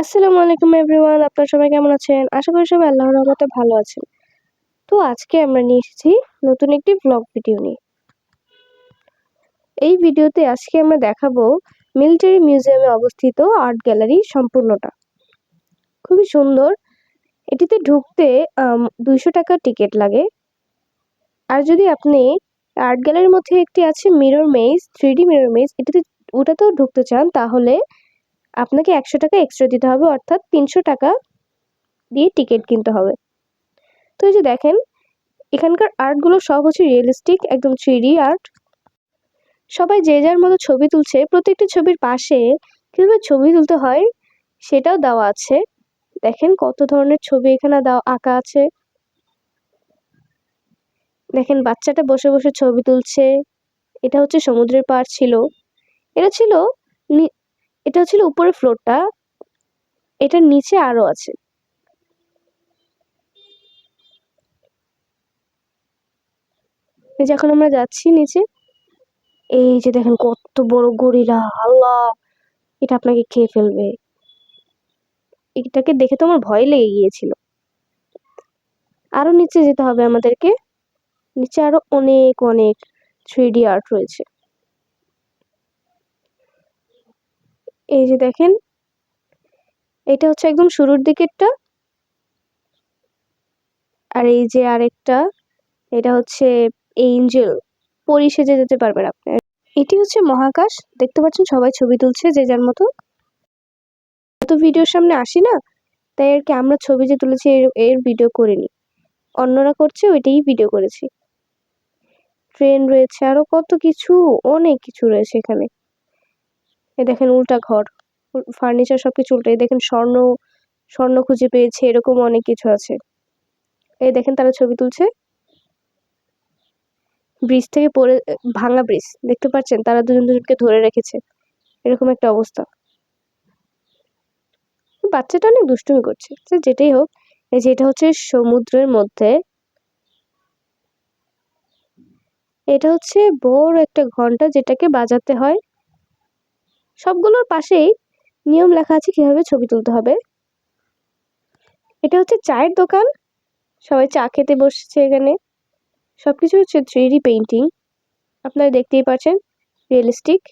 আসসালামু আলাইকুম এভরিওয়ান, আপনারা সবাই কেমন আছেন? আশা করি সবাই আল্লাহর রহমতে ভালো আছেন। তো আজকে আমরা নিয়ে এসেছি নতুন একটি ব্লগ ভিডিও নিয়ে। এই ভিডিওতে আজকে আমরা দেখাবো মিলিটারি মিউজিয়ামে অবস্থিত আর্ট গ্যালারি সম্পূর্ণটা। খুবই সুন্দর। এটিতে ঢুকতে দুইশো টাকা টিকিট লাগে। আর যদি আপনি আর্ট গ্যালারির মধ্যে একটি আছে mirror maze three D mirror maze এটাতে ওটাতেও ঢুকতে চান, তাহলে আপনাকে একশো টাকা এক্সট্রা দিতে হবে, অর্থাৎ তিনশো টাকা দিয়ে টিকিট কিনতে হবে। তো এই যে দেখেন, এখানকার আর্টগুলো সব হচ্ছে রিয়েলিস্টিক একদম থ্রি আর্ট সবাই যে যার মতো ছবি তুলছে, প্রত্যেকটি ছবির পাশে কীভাবে ছবি তুলতে হয়, সেটাও দেওয়া আছে। দেখেন কত ধরনের ছবি এখানে দেওয়া, আঁকা আছে। দেখেন বাচ্চাটা বসে বসে ছবি তুলছে। এটা হচ্ছে সমুদ্রের পাড় ছিল। এটা ছিল এটা হচ্ছিল উপরের ফ্লোরটা, এটার নিচে আরও আছে। যখন আমরা যাচ্ছি নিচে, এই যে দেখেন কত বড় গরিলা, আল্লাহ! এটা আপনাকে খেয়ে ফেলবে। এটাকে দেখে তো আমার ভয় লেগে গিয়েছিল। আরও নিচে যেতে হবে আমাদেরকে। নিচে আরও অনেক অনেক থ্রি আর্ট রয়েছে। এই যে দেখেন, এটা হচ্ছে একদম শুরুর দিকেরটা। আর এই যে আরেকটা, এটা হচ্ছে এঞ্জেল পরি সেজে যেতে পারবেন আপনি। এটি হচ্ছে মহাকাশ, দেখতে পাচ্ছেন সবাই ছবি তুলছে যে যার মতো। এত ভিডিওর সামনে আসি না, তাই আর কি আমরা ছবি যে তুলেছি এর এর ভিডিও করিনি। অন্যরা করছে, ওইটাই ভিডিও করেছি। ট্রেন রয়েছে, আরও কত কিছু, অনেক কিছু রয়েছে এখানে। এ দেখেন উল্টা ঘর ফার্নিচার সব কিছু উল্টা, এই দেখেন স্বর্ণ স্বর্ণ খুঁজে পেয়েছে, এরকম অনেক কিছু আছে। এই দেখেন তারা ছবি তুলছে। ব্রিজ থেকে পড়ে ভাঙা ব্রিজ দেখতে পাচ্ছেন? তারা দুজন দুজনকে ধরে রেখেছে। এরকম একটা অবস্থা। বাচ্চাটা অনেক দুষ্টুমি করছে। যেটাই হোক, এই যে এটা হচ্ছে সমুদ্রের মধ্যে, এটা হচ্ছে বড় একটা ঘণ্টা যেটাকে বাজাতে হয় সবগুলোর পাশেই নিয়ম লেখা আছে কীভাবে ছবি তুলতে হবে। এটা হচ্ছে চায়ের দোকান। সবাই চা খেতে বসছে এখানে। সব কিছু হচ্ছে থ্রি পেন্টিং আপনারা দেখতেই পাচ্ছেন রিয়েলিস্টিক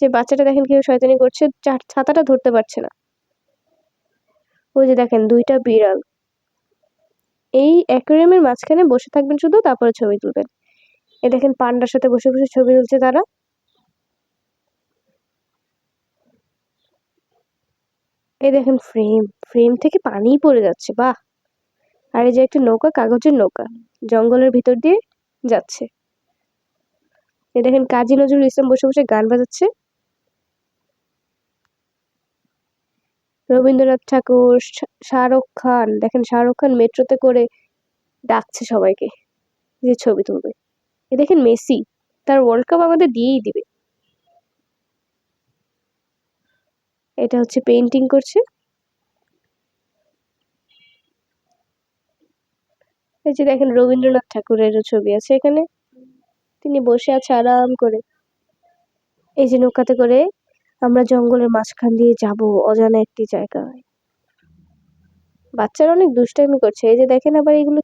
যে বাচ্চাটা দেখেন কেউ শয়তানি করছে ছাতাটা ধরতে পারছে না। ওই যে দেখেন, দুইটা বিড়াল। এই অ্যাকোরিয়ামের মাঝখানে বসে থাকবেন শুধু, তারপরে ছবি তুলবেন। এ দেখেন পান্ডার সাথে বসে বসে ছবি তুলছে তারা। এই দেখেন ফ্রেম ফ্রেম থেকে পানি পড়ে যাচ্ছে, বাহ! আর এই যে একটা নৌকা, কাগজের নৌকা, জঙ্গলের ভিতর দিয়ে যাচ্ছে। এই দেখেন কাজী নজরুল ইসলাম বসে বসে গান বাজাচ্ছে। রবীন্দ্রনাথ ঠাকুর শাহরুখ খান, দেখেন শাহরুখ খান মেট্রোতে করে ডাকছে সবাইকে যে ছবি তুলবে। এ দেখেন মেসি, তার ওয়ার্ল্ড কাপ আমাদের দিয়েই দিবে। এটা হচ্ছে পেন্টিং করছে। এই যে দেখেন রবীন্দ্রনাথ ঠাকুরের ছবি আছে এখানে। তিনি বসে আছে আরাম করে। এই যে নৌকাতে করে আমরা জঙ্গলের মাঝখান দিয়ে যাব অজানা একটি জায়গায়। বাচ্চারা অনেক দুষ্টামি করছে। এই যে দেখেন আবার এগুলো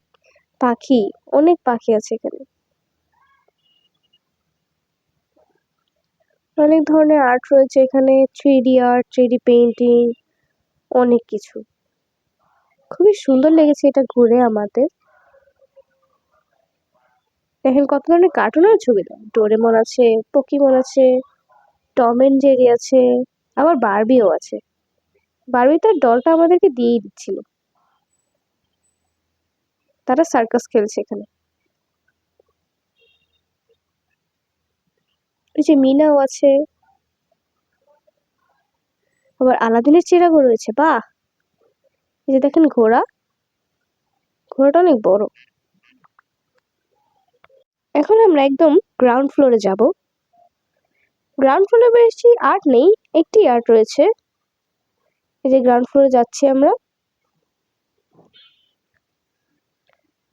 পাখি, অনেক পাখি আছে এখানে। অনেক ধরনের আর্ট রয়েছে এখানে three D art three D painting অনেক কিছু। খুবই সুন্দর লেগেছে এটা ঘুরে আমাদের। দেখেন কত ধরনের কার্টুনের ছবি দেয় ডোরেমন আছে পকিমন আছে টম এন্ড জেরি আছে, আবার বারবিও আছে। বারবি তার ডলটা আমাদেরকে দিয়েই দিচ্ছিল। তারা সার্কাস খেলছে এখানে। যে মিনাও আছে। আবার আলাদিনের চেরাগও রয়েছে, বাহ! এই যে দেখেন ঘোড়া। ঘোড়াটা অনেক বড়। এখন আমরা একদম গ্রাউন্ড ফ্লোরে যাব। গ্রাউন্ড ফ্লোরে বেশি আর্ট নেই, একটি আর্ট রয়েছে। এই যে গ্রাউন্ড ফ্লোরে যাচ্ছি আমরা।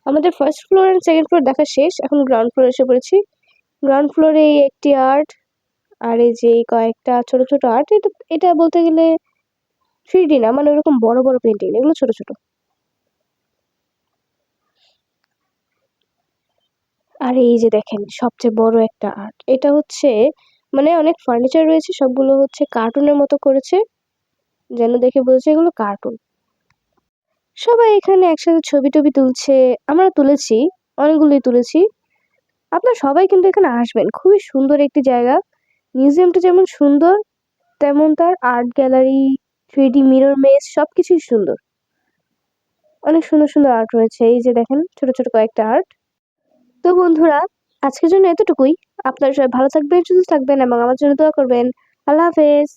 আমাদের first floor and second floor দেখা শেষ, এখন গ্রাউন্ড ফ্লোরে এসে পড়েছি। গ্রাউন্ড ফ্লোরে একটি আর্ট আর এই যে এই কয়েকটা ছোট ছোট আর্ট, এটা এটা বলতে গেলে থ্রি ডি না মানে ওরকম বড় বড় পেন্টিং এগুলো ছোট ছোট। আর এই যে দেখেন, সবচেয়ে বড় একটা আর্ট, এটা হচ্ছে মানে অনেক ফার্নিচার রয়েছে, সবগুলো হচ্ছে কার্টুনের মতো করেছে, যেন দেখে বলছে এগুলো কার্টুন। সবাই এখানে একসাথে ছবি টবি তুলছে, আমরা তুলেছি, অনেকগুলোই তুলেছি। আপনার সবাই কিন্তু এখানে আসবেন। খুবই সুন্দর একটি জায়গা। মিউজিয়ামটা যেমন সুন্দর, তেমন তার art gallery three D mirror maze সব কিছুই সুন্দর। অনেক সুন্দর সুন্দর আর্ট রয়েছে। এই যে দেখেন, ছোট ছোট কয়েকটা আর্ট তো বন্ধুরা, আজকের জন্য এতটুকুই। আপনারা সবাই ভালো থাকবেন, সুস্থ থাকবেন এবং আমার জন্য দোয়া করবেন। আল্লাহ হাফেজ।